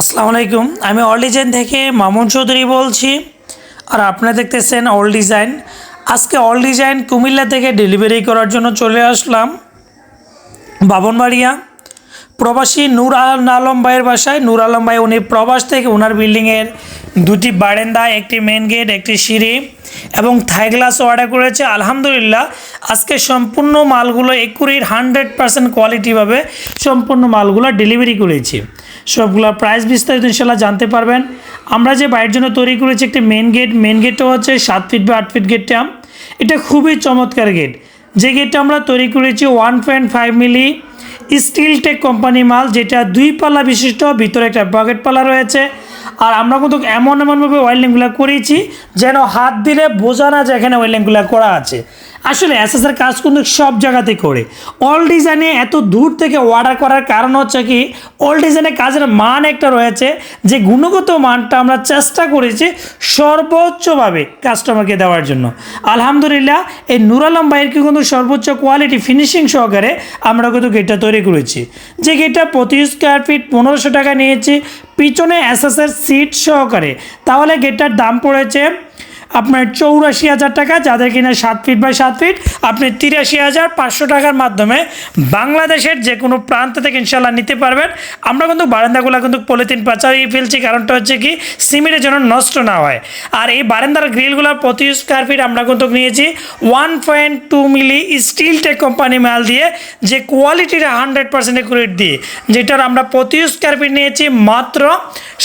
আসসালামু আলাইকুম, আমি অল ডিজাইন থেকে মামুন চৌধুরী বলছি আর আপনারা দেখতেছেন অল ডিজাইন। আজকে অল ডিজাইন কুমিল্লা থেকে ডেলিভারি করার জন্য চলে আসলাম। বাবনবাড়িয়া, প্রবাসী নূর আলম ভাইয়ের বাসায়। নূর আলম ভাই, উনি প্রবাস থেকে ওনার বিল্ডিংয়ের দুটি বারেন্দা, একটি মেন গেট একটি সিঁড়ি এবং থাই গ্লাস অর্ডার করেছে। আলহামদুলিল্লাহ, আজকে সম্পূর্ণ মালগুলো একুরির হান্ড্রেড পার্সেন্ট কোয়ালিটিভাবে সম্পূর্ণ মালগুলো ডেলিভারি করেছি। সবগুলো প্রাইস বিস্তারিত ইনশাল্লাহ জানতে পারবেন। আমরা যে বাড়ির জন্য তৈরি করেছি একটি মেন গেট মেন গেটটা হচ্ছে সাত ফিট বা আট ফিট গেটটা এটা খুবই চমৎকার গেট যে গেটটা আমরা তৈরি করেছি one point five milli steel tech company মাল, যেটা দুই পাল্লা বিশিষ্ট, ভিতরে একটা পকেট পাল্লা রয়েছে। আর আমরা কিন্তু এমন এমনভাবে ওয়েল্ডিংগুলো করেছি যেন হাত দিলে বোঝা না যে এখানে ওয়েল্ডিংগুলো করা আছে। আসলে এসএসের কাজ কিন্তু সব জায়গাতে করে। অল ডিজাইনে এত দূর থেকে অর্ডার করার কারণ হচ্ছে কি অল ডিজাইনের কাজের মান একটা রয়েছে যে গুণগত মানটা আমরা চেষ্টা করেছি সর্বোচ্চভাবে কাস্টমারকে দেওয়ার জন্য। আলহামদুলিল্লাহ, এই নুর আলম ভাইয়ের কিন্তু সর্বোচ্চ কোয়ালিটি ফিনিশিং সহকারে আমরা কিন্তু গেটটা তৈরি করেছি। যে গেটটা প্রতি স্কোয়ার ফিট পনেরোশো টাকা নিয়েছি পিছনে অ্যাসেসের সিট সহকারে। তাহলে গেটটার দাম পড়েছে আপনার চৌরাশি হাজার টাকা, যাদের কিনা সাত ফিট বাই সাত ফিট আপনি তিরাশি হাজার পাঁচশো টাকার মাধ্যমে বাংলাদেশের যে কোনো প্রান্ত থেকে ইনশাল্লাহ নিতে পারবেন। আমরা কিন্তু বারান্দাগুলো কিন্তু পলিথিন পাচারিয়ে ফেলছি, কারণটা হচ্ছে কি, সিমেন্টের জন্য নষ্ট না হয়। আর এই বারান্দার গ্রিলগুলো প্রতি স্কোয়ার ফিট আমরা কিন্তু নিয়েছি one point two milli steel tech company মাল দিয়ে, যে কোয়ালিটিটা হান্ড্রেড পার্সেন্ট একুরেট দিয়ে, যেটার আমরা প্রতি স্কোয়ার ফিট নিয়েছি মাত্র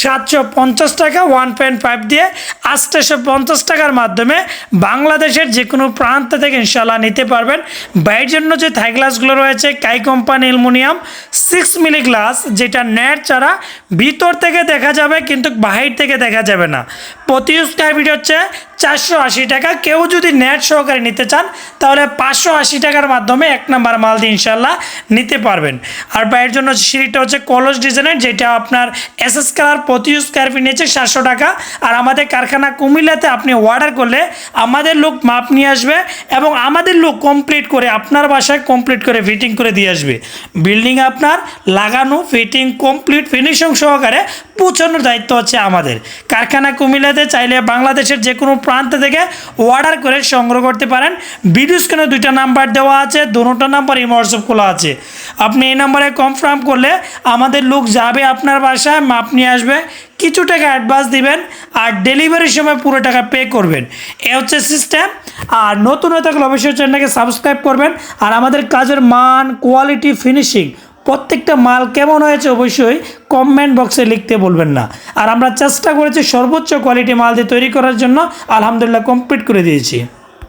সাতশো পঞ্চাশ টাকা ওয়ান পয়েন্ট ফাইভ দিয়ে আষ্টশো পঞ্চাশ টাকার মাধ্যমে বাংলাদেশের যে কোনো প্রান্ত থেকে ইনশাল্লাহ নিতে পারবেন। বাইর জন্য যে থাই গ্লাসগুলো রয়েছে, কাই company aluminium six milli glass যেটা নেট ছাড়া ভিতর থেকে দেখা যাবে কিন্তু বাহির থেকে দেখা যাবে না। প্রতি স্কোয়ার ফিট হচ্ছে চারশো আশি টাকা। কেউ যদি নেট সহকারে নিতে চান, তাহলে পাঁচশো আশি টাকার মাধ্যমে এক নাম্বার মাল দিয়ে ইনশাল্লাহ নিতে পারবেন। আর বাইরের জন্য সিঁড়িটা হচ্ছে কলস ডিজাইনের, যেটা আপনার এস এস কালার প্রতি স্কোয়ার ফিট নিয়েছে সাতশো টাকা। আর আমাদের কারখানা কুমিল্লাতে আপনি অর্ডার করলে আমাদের লোক মাপ নিয়ে আসবে এবং আমাদের লোক কমপ্লিট করে আপনার বাসায় কমপ্লিট করে ফিটিং করে দিয়ে আসবে। বিল্ডিং আপনার লাগানো ফিটিং কমপ্লিট ফিনিশিং সহকারে পৌঁছানোর দায়িত্ব হচ্ছে আমাদের। কারখানা কুমিল্লাতে চাইলে বাংলাদেশের যে কোনো প্রান্ত থেকে অর্ডার করে সংগ্রহ করতে পারেন। ভিডিও স্ক্রিনে দুইটা নাম্বার দেওয়া আছে, দুটো নাম্বার এই হোয়াটসঅ্যাপ খোলা আছে। আপনি এই নাম্বারে কনফার্ম করলে আমাদের লোক যাবে আপনার বাসায় মাপ নিয়ে আসবে, কিছু টাকা অ্যাডভান্স দিবেন আর ডেলিভারির সময় পুরো টাকা পে করবেন। এ হচ্ছে সিস্টেম আর নতুন হয়ে থাকলে অবশ্যই চ্যানেলটাকে সাবস্ক্রাইব করবেন। আর আমাদের কাজের মান কোয়ালিটি ফিনিশিং প্রত্যেকটা মাল কেমন হয়েছে অবশ্যই কমেন্ট বক্সে লিখতে বলবেন না। আর আমরা চেষ্টা করেছি সর্বোচ্চ কোয়ালিটি মাল দিয়ে তৈরি করার জন্য, আলহামদুলিল্লাহ কমপ্লিট করে দিয়েছি।